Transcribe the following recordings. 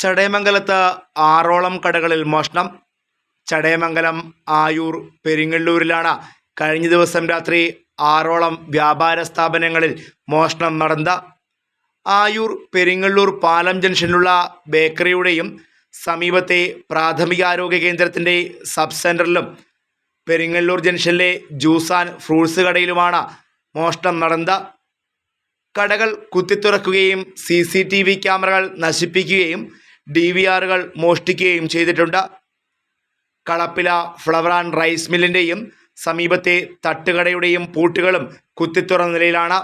ചടയമംഗലത്ത് ആറോളം കടകളിൽ മോഷണം. ചടയമംഗലം ആയൂർ പെരിങ്ങല്ലൂരിലാണ് കഴിഞ്ഞ ദിവസം രാത്രി ആറോളം വ്യാപാര സ്ഥാപനങ്ങളിൽ മോഷണം നടന്നത് ആയൂർ പെരിങ്ങല്ലൂർ പാലം ജംഗ്ഷനിലുള്ള ബേക്കറിയുടെയും സമീപത്തെ പ്രാഥമികാരോഗ്യ കേന്ദ്രത്തിന്റെ സബ് സെന്ററിലും പെരിങ്ങല്ലൂർ ജംഗ്ഷനിലെ ജ്യൂസ് ആൻഡ് ഫ്രൂട്ട്സ് കടയിലുമാണ് മോഷണം നടന്നത് കടകൾ കുത്തിത്തുറക്കുകയും സി സി ടി വി ക്യാമറകൾ നശിപ്പിക്കുകയും ഡി വി ആറുകൾ മോഷ്ടിക്കുകയും ചെയ്തിട്ടുണ്ട്. കളപ്പില ഫ്ലവർ ആൻഡ് റൈസ് മില്ലിന്റെയും സമീപത്തെ തട്ടുകടയുടെയും പൂട്ടുകളും കുത്തിത്തുറന്ന നിലയിലാണ്.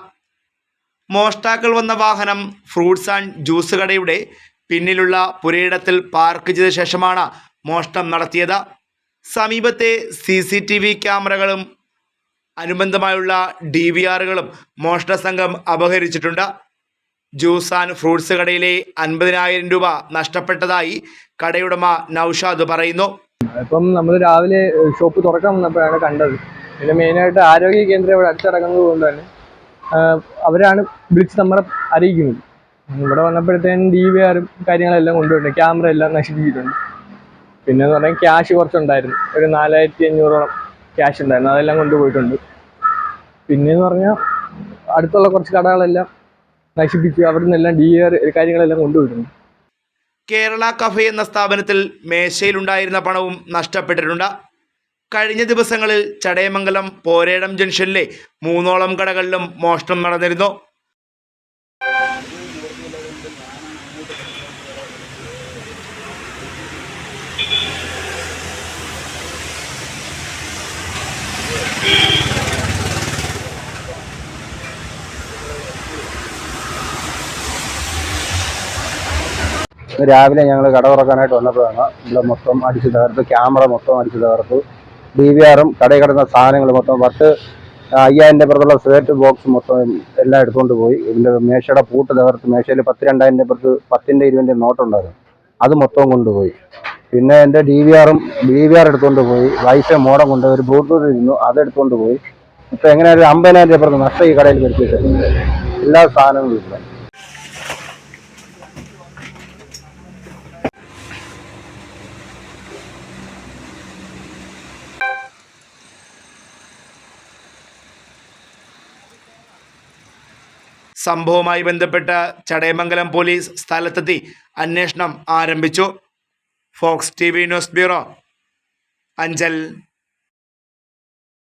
മോഷ്ടാക്കൾ വന്ന വാഹനം ഫ്രൂട്ട്സ് ആൻഡ് ജ്യൂസ് കടയുടെ പിന്നിലുള്ള പുരയിടത്തിൽ പാർക്ക് ചെയ്ത ശേഷമാണ് മോഷ്ടം നടത്തിയത്. സമീപത്തെ സി സി ടി വി ക്യാമറകളും അനുബന്ധമായുള്ള ഡി വി ആറുകളും മോഷണ സംഘം അപഹരിച്ചിട്ടുണ്ട്. ജ്യൂസ് ആൻഡ് ഫ്രൂട്ട്സ് കടയിലെ അൻപതിനായിരം രൂപ നഷ്ടപ്പെട്ടതായി കടയുടമ നൌഷാദ് പറയുന്നു. ഇപ്പം നമ്മൾ രാവിലെ ഷോപ്പ് തുറക്കാൻ വന്നപ്പോഴാണ് കണ്ടത്. പിന്നെ മെയിനായിട്ട് ആരോഗ്യ കേന്ദ്രം ഇവിടെ അടുത്തടക്കുന്നത് കൊണ്ട് തന്നെ അവരാണ് വിളിച്ച് നമ്മളെ അറിയിക്കുന്നത്. ഇവിടെ വന്നപ്പോഴത്തേനും ഡി വി ആറും കാര്യങ്ങളെല്ലാം കൊണ്ടുപോയിട്ടുണ്ട് ക്യാമറ എല്ലാം നശിപ്പിച്ചിട്ടുണ്ട്. പിന്നെ എന്ന് പറഞ്ഞാൽ ക്യാഷ് കുറച്ചുണ്ടായിരുന്നു. ഒരു നാലായിരത്തി അഞ്ഞൂറോളം ക്യാഷ് ഉണ്ടായിരുന്നു. അതെല്ലാം കൊണ്ടുപോയിട്ടുണ്ട്. പിന്നെ എന്ന് പറഞ്ഞാൽ അടുത്തുള്ള കുറച്ച് കടകളെല്ലാം നശിപ്പിച്ചു അവിടെ നിന്നെല്ലാം ഡി ആർ കാര്യങ്ങളെല്ലാം കൊണ്ടുപോയിട്ടുണ്ട് കേരള കഫേ എന്ന സ്ഥാപനത്തിൽ മേശയിലുണ്ടായിരുന്ന പണവും നഷ്ടപ്പെട്ടിട്ടുണ്ട്. കഴിഞ്ഞ ദിവസങ്ങളിൽ ചടയമംഗലം പോരേടം ജംഗ്ഷനിലെ മൂന്നോളം കടകളിലും മോഷണം നടന്നിരുന്നു. രാവിലെ ഞങ്ങൾ കട തുറക്കാനായിട്ട് വന്നപ്പോഴാണ് ഇവിടെ മൊത്തം അടിച്ചു തകർത്ത് ക്യാമറ മൊത്തം അടിച്ചു തകർത്തു. ഡി വി ആറും കടയിൽ കിടന്ന സാധനങ്ങൾ മൊത്തം പത്ത് അയ്യായിരം പുറത്തുള്ള സിഗരറ്റ് ബോക്സ് മൊത്തം എല്ലാം എടുത്തുകൊണ്ട് പോയി. ഇതിന്റെ മേശയുടെ പൂട്ട് തകർത്ത് മേശയിൽ പത്ത് രണ്ടായിരം രൂപ പത്തിന്റെ ഇരുപതിന്റെ നോട്ടുണ്ടായിരുന്നു അത് മൊത്തം കൊണ്ടുപോയി. പിന്നെ എന്റെ ഡി വി ആറും ഡി വി ആർ എടുത്തുകൊണ്ട് പോയി. വൈഫൈ മോഡം കൊണ്ട് ഒരു ബ്ലൂടൂത്ത് ഇരുന്നു. അത് എടുത്തുകൊണ്ട് പോയി. ഇപ്പം എങ്ങനെയാണ് ഒരു അമ്പതിനായിരം രൂപ നഷ്ടം ഈ കടയിൽ വരുത്തിയിട്ടുണ്ട്. എല്ലാ സാധനങ്ങളും ഇല്ല സംഭവവുമായി ബന്ധപ്പെട്ട ചടയമംഗലം പോലീസ് സ്ഥലത്തെത്തി അന്വേഷണം ആരംഭിച്ചു. Fox T V news bureau Anchal.